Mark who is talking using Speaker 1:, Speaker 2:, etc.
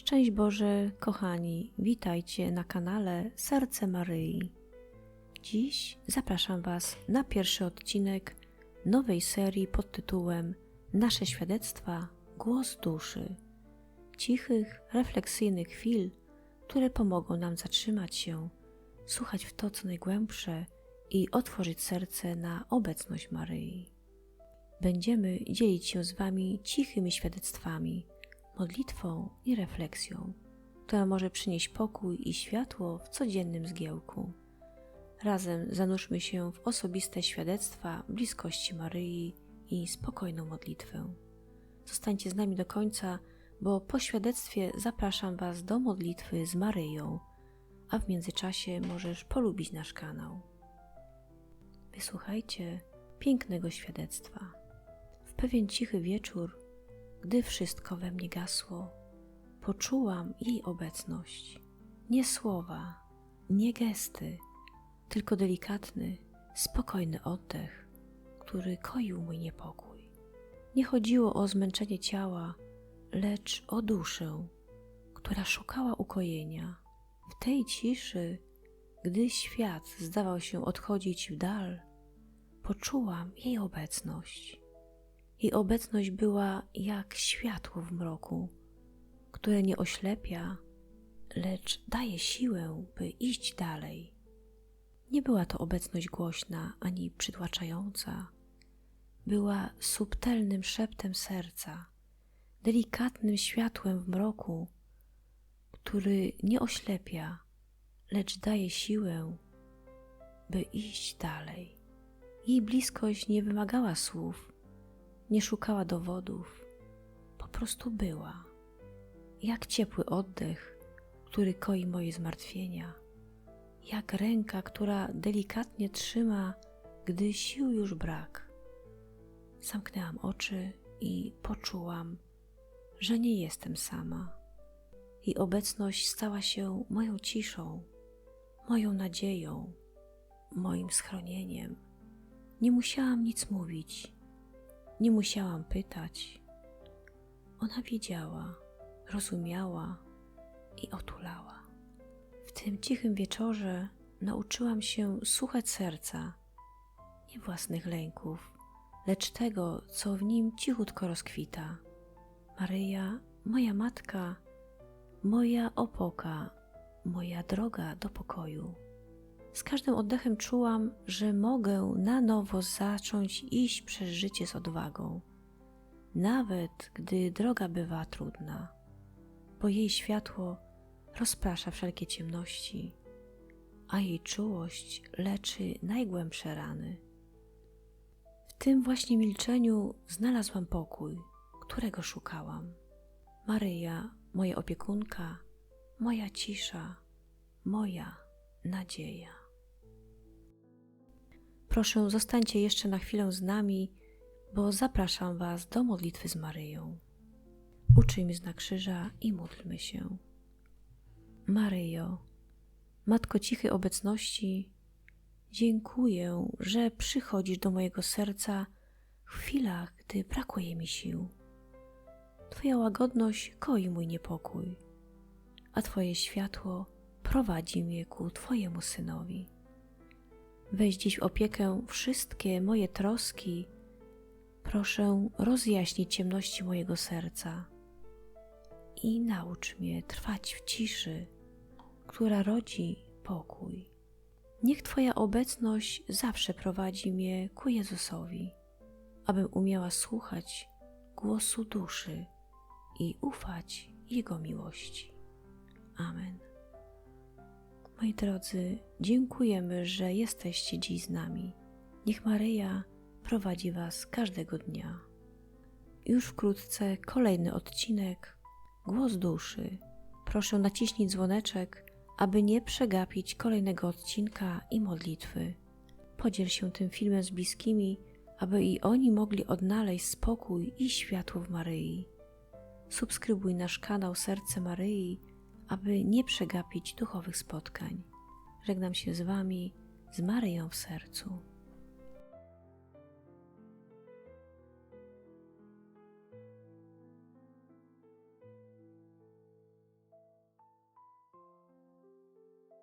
Speaker 1: Szczęść Boże, kochani, witajcie na kanale Serce Maryi. Dziś zapraszam Was na pierwszy odcinek nowej serii pod tytułem Nasze świadectwa Głos Duszy. Cichych, refleksyjnych chwil, które pomogą nam zatrzymać się, słuchać w to, co najgłębsze i otworzyć serce na obecność Maryi. Będziemy dzielić się z Wami cichymi świadectwami, modlitwą i refleksją, która może przynieść pokój i światło w codziennym zgiełku. Razem zanurzmy się w osobiste świadectwa bliskości Maryi i spokojną modlitwę. Zostańcie z nami do końca, bo po świadectwie zapraszam Was do modlitwy z Maryją, a w międzyczasie możesz polubić nasz kanał. Wysłuchajcie pięknego świadectwa. W pewien cichy wieczór, gdy wszystko we mnie gasło, poczułam jej obecność. Nie słowa, nie gesty, tylko delikatny, spokojny oddech, który koił mój niepokój. Nie chodziło o zmęczenie ciała, lecz o duszę, która szukała ukojenia. W tej ciszy, gdy świat zdawał się odchodzić w dal, poczułam jej obecność. Jej obecność była jak światło w mroku, które nie oślepia, lecz daje siłę, by iść dalej. Nie była to obecność głośna ani przytłaczająca. Była subtelnym szeptem serca, delikatnym światłem w mroku, który nie oślepia, lecz daje siłę, by iść dalej. Jej bliskość nie wymagała słów, nie szukała dowodów, po prostu była, jak ciepły oddech, który koi moje zmartwienia, jak ręka, która delikatnie trzyma, gdy sił już brak. Zamknęłam oczy i poczułam, że nie jestem sama. I obecność stała się moją ciszą, moją nadzieją, moim schronieniem. Nie musiałam nic mówić, nie musiałam pytać. Ona wiedziała, rozumiała i otulała. W tym cichym wieczorze nauczyłam się słuchać serca, nie własnych lęków, lecz tego, co w nim cichutko rozkwita. Maryja, moja matka, moja opoka, moja droga do pokoju. Z każdym oddechem czułam, że mogę na nowo zacząć iść przez życie z odwagą, nawet gdy droga bywa trudna, bo jej światło rozprasza wszelkie ciemności, a jej czułość leczy najgłębsze rany. W tym właśnie milczeniu znalazłam pokój, którego szukałam. Maryja, moja opiekunka, moja cisza, moja nadzieja. Proszę, zostańcie jeszcze na chwilę z nami, bo zapraszam Was do modlitwy z Maryją. Uczyjmy znak krzyża i módlmy się. Maryjo, Matko cichej obecności, dziękuję, że przychodzisz do mojego serca w chwilach, gdy brakuje mi sił. Twoja łagodność koi mój niepokój, a Twoje światło prowadzi mnie ku Twojemu synowi. Weź dziś w opiekę wszystkie moje troski. Proszę rozjaśnić ciemności mojego serca i naucz mnie trwać w ciszy, która rodzi pokój. Niech Twoja obecność zawsze prowadzi mnie ku Jezusowi, abym umiała słuchać głosu duszy i ufać Jego miłości. Amen. Moi drodzy, dziękujemy, że jesteście dziś z nami. Niech Maryja prowadzi Was każdego dnia. Już wkrótce kolejny odcinek Głos duszy. Proszę naciśnij dzwoneczek, aby nie przegapić kolejnego odcinka i modlitwy. Podziel się tym filmem z bliskimi, aby i oni mogli odnaleźć spokój i światło w Maryi. Subskrybuj nasz kanał Serce Maryi aby nie przegapić duchowych spotkań. Żegnam się z Wami z Maryją w sercu.